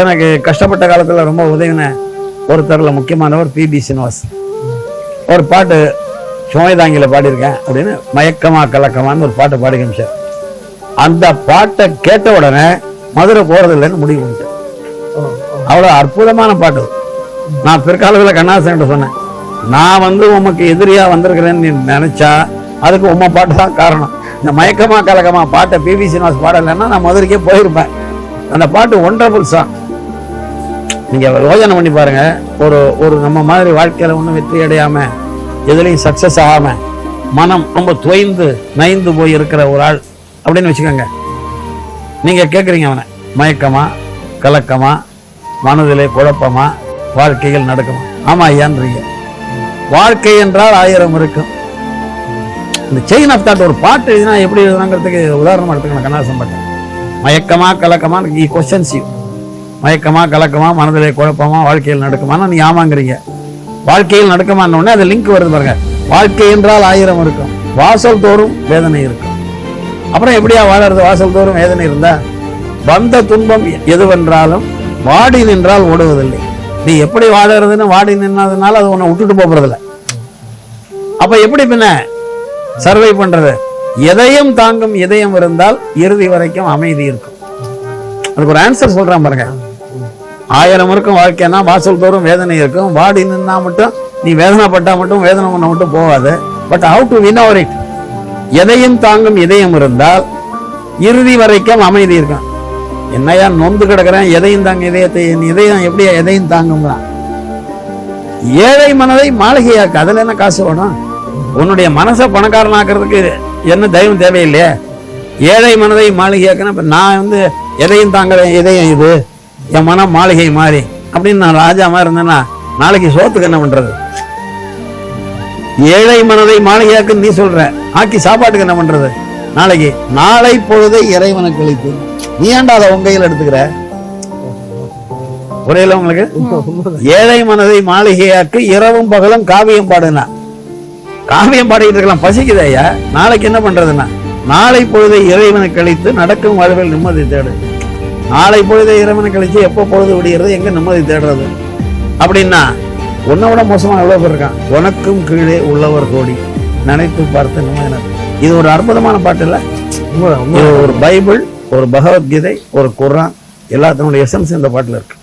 எனக்கு கஷ்டப்பட்ட காலத்தில் ரொம்ப உதவின ஒருத்தரில் முக்கியமானவர் பிபி சீனிவாஸ். ஒரு பாட்டு சுமைதாங்கியில் பாடியிருக்கேன் அப்படின்னு மயக்கமா கலக்கமான்னு ஒரு பாட்டு பாடி காமிச்சார் அந்த பாட்டை கேட்ட உடனே மதுரை போகிறது இல்லைன்னு முடிவு பண்ணிட்டேன். அவ்வளோ அற்புதமான பாட்டு. நான் பிற்காலத்தில் கண்ணாசன்கிட்ட சொன்னேன் நான் வந்து உமக்கு எதிரியாக வந்திருக்கிறேன்னு நீ நினச்சா அதுக்கு உமா பாட்டு தான் காரணம். இந்த மயக்கமா கலக்கமா பாட்டை பிபி சீனிவாஸ் பாடலைன்னா நான் மதுரைக்கே போயிருப்பேன். அந்த பாட்டு ஒன்றபுல் சாங் நீங்கள் யோஜனை பண்ணி பாருங்கள் ஒரு ஒரு நம்ம மாதிரி வாழ்க்கையில் ஒன்றும் வெற்றி அடையாமல் எதுலேயும் சக்ஸஸ் ஆகாம மனம் ரொம்ப துவைந்து நைந்து போய் இருக்கிற ஒரு ஆள் அப்படின்னு வச்சுக்கோங்க. நீங்கள் கேட்குறீங்க அவனை. மயக்கமா கலக்கமா மனதிலே குழப்பமா வாழ்க்கைகள் நடக்குமா? ஆமா ஐயான்றீங்க. வாழ்க்கை என்றால் ஆயிரம் இருக்கும். இந்த செயின் ஆஃப் தாட் ஒரு பாட்டு எழுதினா எப்படி எழுதுனாங்கிறதுக்கு உதாரணமாக எடுத்துக்கணும் கண்ணாசம் பாட்டு. மயக்கமா கலக்கமா கொஸ்டின்ஸ் யூ மயக்கமா கலக்கமா மனதிலே குழப்பமா வாழ்க்கையில் நடக்குமானா நீ ஆமாங்கிறீங்க. வாழ்க்கையில் நடக்குமான உடனே அது லிங்க் வருது பாருங்க. வாழ்க்கை என்றால் ஆயிரம் இருக்கும். வாசல் தோறும் வேதனை இருக்கும். அப்புறம் எப்படியா வாழறது? வாசல் தோறும் வேதனை இருந்தா வந்த துன்பம் எதுவென்றாலும் வாடி நின்றால் ஓடுவதில்லை. நீ எப்படி வாழறதுன்னு வாடி நின்னதுனால அது உன்னை விட்டுட்டு போறதில்லை. அப்ப எப்படி பின்ன சர்வை பண்றது? எதையும் தாங்கும் இதயம் இருந்தால் இறுதி வரைக்கும் அமைதி இருக்கும். அதுக்கு ஒரு ஆன்சர் சொல்றான் பாருங்க. ஆயிரம் இருக்கும் வாழ்க்கைன்னா வாசல் தோறும் வேதனை இருக்கும். வாடி நின்னா மட்டும் நீ வேதனைப்பட்டா மட்டும் வேதனை பண்ண மட்டும் போகாது. But how to win over it எதையும் தாங்கும் இதயம் இருந்தால் இறுதி வரைக்கும் அமைதி இருக்கும். என்னையா நொந்து கிடக்கிறேன் எதையும் தாங்க இதயத்தை என் இதயம் எப்படி எதையும் தாங்கும்னா? ஏழை மனதை மாளிகையாக்கு அதில் என்ன காசு வேணும்? உன்னுடைய மனசை பணக்காரனாக்குறதுக்கு என்ன தெய்வம் தேவையில்லையே? ஏழை மனதை மாளிகையாக்குன்னா இப்போ நான் வந்து எதையும் தாங்குறேன் இதயம் இது. என் மனம் மாளிகை மாறி அப்படின்னு நான் ராஜா மாதிரி இருந்தேன்னா நாளைக்கு சோத்துக்கு என்ன பண்றது? ஏழை மனதை மாளிகையாக்குன்னு நீ சொல்ற ஆக்கி சாப்பாட்டுக்கு என்ன பண்றது? நாளைக்கு நாளை பொழுதை இறைவனை கழித்து நீ ஏண்டா அதை உங்க கையில் எடுத்துக்கிற? புரியல உங்களுக்கு? ஏழை மனதை மாளிகையாக்கு இரவும் பகலும் காவியம் பாடுனா. காவியம் பாடிக்கிட்டு இருக்கலாம் பசிக்குதையா நாளைக்கு என்ன பண்றதுன்னா நாளை பொழுதை இறைவனுக்கு கழித்து நடக்கும் வாழ்வில் நிம்மதி தேடு. நாளை பொழுதை இறைவனை கழிச்சு எப்போ பொழுது விடுகிறது எங்க நிம்மதி தேடுறது? அப்படின்னா உன்னை விட மோசமா எவ்வளவு பேர் இருக்கான் உனக்கும் கீழே உள்ளவர் கோடி நினைத்து பார்த்து நிம்மதி இது ஒரு அற்புதமான பாட்டு இல்ல? ஒரு பைபிள் ஒரு பகவத்கீதை ஒரு குர்ஆன் எல்லாத்தினுடைய எசன்ஸ் இந்த பாட்டுல இருக்கு.